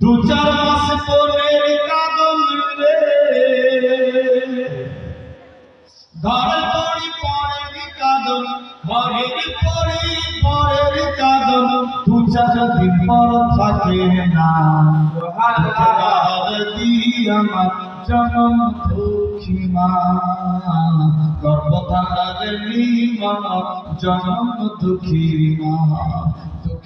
দু চার মাস পরের কাদন রে। ঘরে পড়ি পরের কাদন ঘরের পড়ি পরের কাদন দু চার দিন পর থাকে না। আমার জনম দুঃখী মা। গর্ভধারণী মা জনম দুঃখী মা।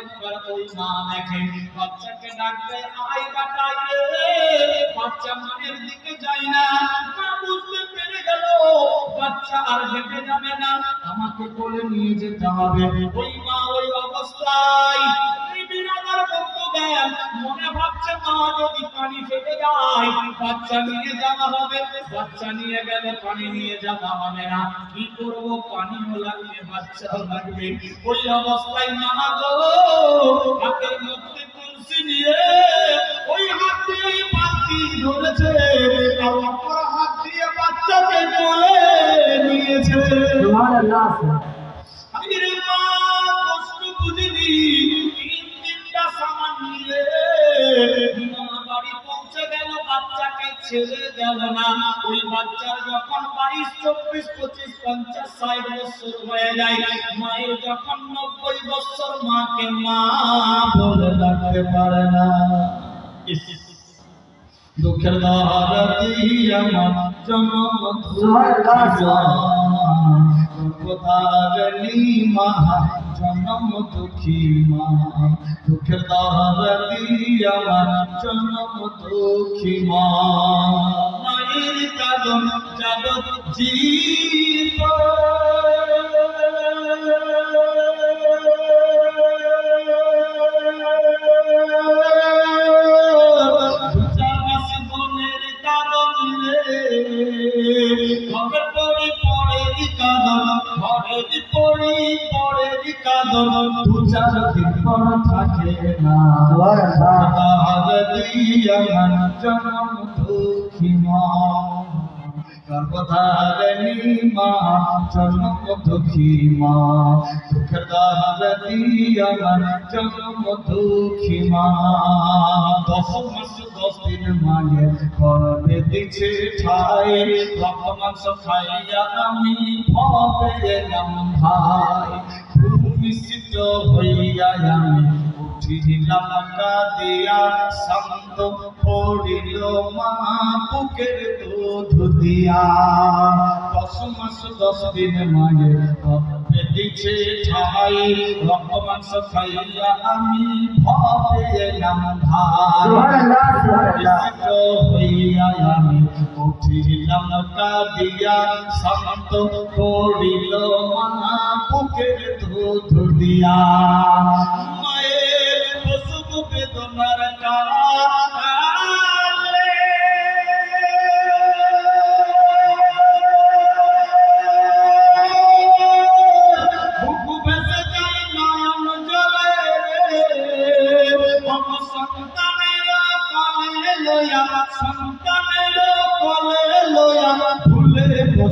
একবার ওই মা দেখে বাচ্চাকে ডাকতে আই বাটাই রে বাচ্চা মায়ের দিকে যায় না। মা বুঝতে পেরে গেল, বাচ্চা আর হেঁটে যাবে না, আমাকে কোলে নিয়ে যেতে হবে। ওই মা ওই অবস্থায় বিরাদার বন্ধুগণ মনে ভাবছে, মা, যদি পানি ফেটে যায়, বাচ্চা নিয়ে যাওয়া হবে। বাচ্চা নিয়ে গেলে পানি নিয়ে যাওয়া হবে না। কি করব? পানিও লাগবে, বাচ্চাও লাগবে। ওই অবস্থায় মা গো হাতের মধ্যে তুলসী নিয়ে ওই হাত দিয়ে পাতি ধরেছে। আর অপর হাত দিয়ে বাচ্চাকে কোলে নিয়েছে। আমি বাচ্চাকে ছেড়ে গেল না। ওই বাচ্চার যখন বাইশ চব্বিশ পঁচিশ পঞ্চাশ ষাট বছর হয়ে যায় মায়ের যখন নব্বই বছর মাকে মা বলে ডাকতে পারে না। দুঃখের দাহারতি আমার জনম কোথারি মা, জনম দুঃখী মা। দুঃখের দাহারতি আমার, জনম দুঃখী মা। মায়ের কাদম জগৎ জীব ঘরের পড়ি পড়ের কাদম দু চার দিন পর থাকে না। জনম দুঃখী মা গর্ভধারণী মা জনম মা দুঃখের দাহারণী আমার জনম মা। দশ মাস দশ দিন মায়ের ঠাই রক্ত মাংস খাইয়া আমি ভবে এলাম ভাই। ভূমিষ্ঠ হইয়া আমি উঠিলাম কাঁদিয়া শান্ত পড়িল মা বুকের দুধ দিয়া। দশ মাস, দশ দিন মায়ের দিছে ঠাই। রক্ত মাংস খাইয়া আমি ভবে এলাম হইয়া আমি উঠিলাম কাঁদিয়া শান্ত পড়িল মা বুকের দুধ দিয়া।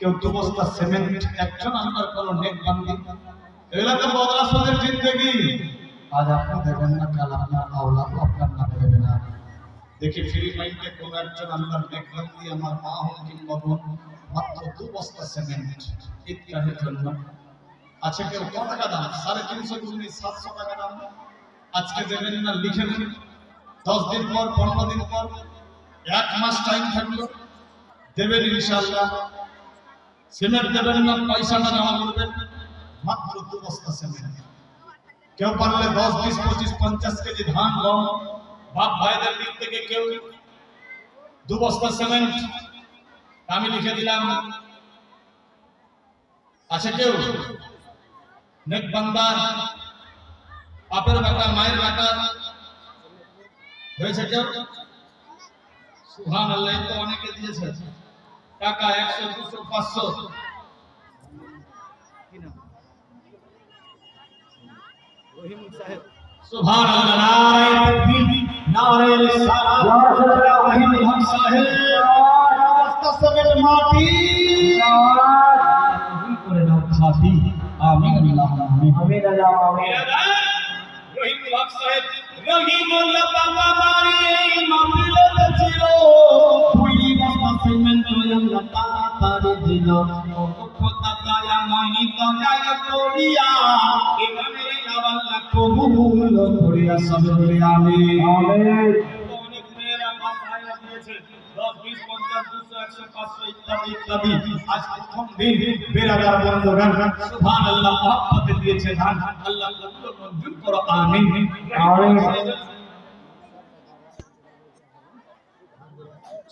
কেউ দু বস্তা সিমেন্ট একজন আমার কোনো নেক বান্দি। এগুলা তো বদরাসনের জিন্দগি। আজ আপনি দেবেন না, কাল আপনার আওলাদ আপনার নামে দেবে না। দেখি ফ্রি মাইন্ডে কোন একজন আল্লাহর নেক বান্দি, আমার মা হোক কিংবা বোন, মাত্র দু বস্তা সিমেন্ট ঈদগাহের জন্য। আচ্ছা কেউ কত টাকা দাম? সাড়ে তিনশো গুণি সাতশো টাকা দাম। আজকে দেবেন না, লিখে নেন। দশ দিন পর, পনেরো দিন পর, এক মাস টাইম থাকল। দেবেন ইনশাল্লাহ সিমেন্ট দেবেন না পয়সাটা জমা করবেন মাত্র দু বস্তা সিমেন্ট কেউ পারলে দশ, বিশ, পঁচিশ, পঞ্চাশ কেজি ধান গম বাপ ভাইদের দিক থেকে কেউ দু বস্তা সিমেন্ট। আমি লিখে দিলাম। আছে কেউ? নেক বান্দা। বাপের বেটা, মায়ের বেটা। হয়েছে কেউ? সুহান আল্লাহ তো অনেকে দিয়েছে। টাকা একশো দুশো পাঁচশো সুবহান আল্লাহ নারায়ে তাকবীর নারায়ে রিসালাত রহিম হক সাহেব মুস্তাসমিল মাটি করে নাও খাতি আমিন আল্লাহুম্মা আমিন আমিন আল্লাহ আমিন রহিম হক সাহেব রহিমুল্লাহ বাবা মারি মাহফিলত ছিল দুই বস্তা সিমেন্ট আল্লাহ তাড়াতাড়ি দিল খোদা দয়া মাহি দয়া করিয়া এখানে আল্লাহ কবুল করিয়া সবে আমিন আমিন অনেক মেয়েরা ভাইরা দিয়েছে আমিন।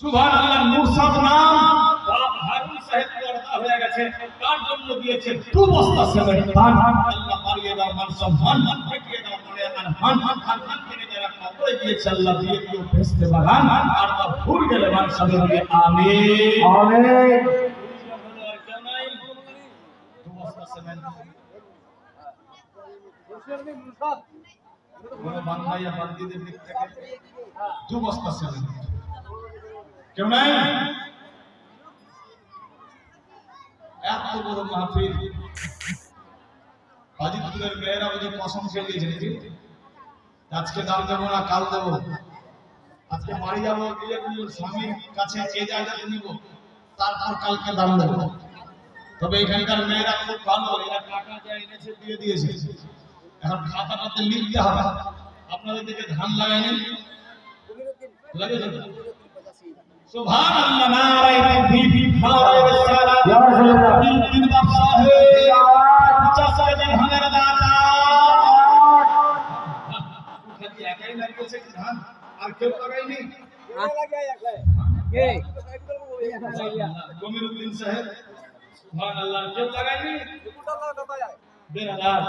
সুবহান আল্লাহ মুসাদ নাম বাপ হারুন সাহেব পর্দা হয়ে গেছে। তার জন্য দিয়েছে দু বস্তা সিমেন্ট ধান আল্লাহ বাড়িয়ে দাও মান সম্মান রেখে দাও মনে আনহান খান খান থেকে যারা কবরে দিয়েছে আল্লাহ দিয়ে দিও ভেস্তে বাগান আর তা ভুল গেলে মান সবে আমিন। আমিন। দু বস্তা সিমেন্ট কোনো বাংলাইয়া বান্দিদের দিক থেকে দু বস্তা সিমেন্ট কেউ নাই এত বড় মাহফিল। হাজিপুরের মেয়েরা যে কসম খেয়ে দিয়েছে আজকে দাম দেবো না, কাল দেবো। আজকে বাড়ি যাব, গিয়ে স্বামীর কাছে এই জায়গাতে নিব, তারপর কালকে দাম দেবো। তবে এখানকার মেয়েরা খুব ভালো, এরা টাকা যা এনেছে দিয়ে দিয়েছে। এখন খাতাটাতে লিখতে হবে। আপনাদের দিকে ধান লাগায়নি লাগিয়েছে তো? সুবহান আল্লাহ নারায়ে তাকবীর নারায়ে রিসালাত ইয়া রাসূলুল্লাহ। দিন বাপ সাহেব চাচা জি ধানের দাতা খালি একাই লাগিয়েছে কি ধান আর কেউ লাগায়নি গমিরুদ্দিন সাহেব সুবহান আল্লাহ কেউ লাগায়নি বেরাদার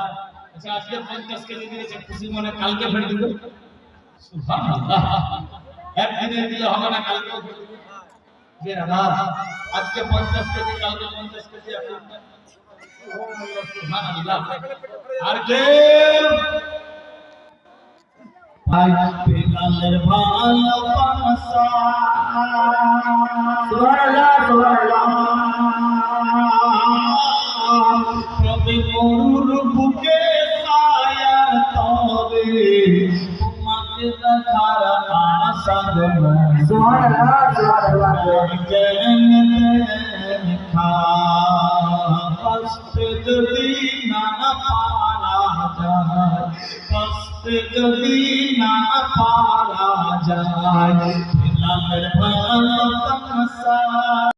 আচ্ছা আজকে পঞ্চাশ কেজি দিয়েছে খুশি মনে কালকে ফেলে দিল সুবহান আল্লাহ একদিনে দিলে হবে না ফেলে দিবে বেরাদার আজকে পঞ্চাশ কেজি, কালকে পঞ্চাশ কেজি আর বেলালের ভালোবাসা। সুবহানাল্লাহ সুবহানাল্লাহ। जन पस्तीन पाला जा पस्तक दीन पाला जर भा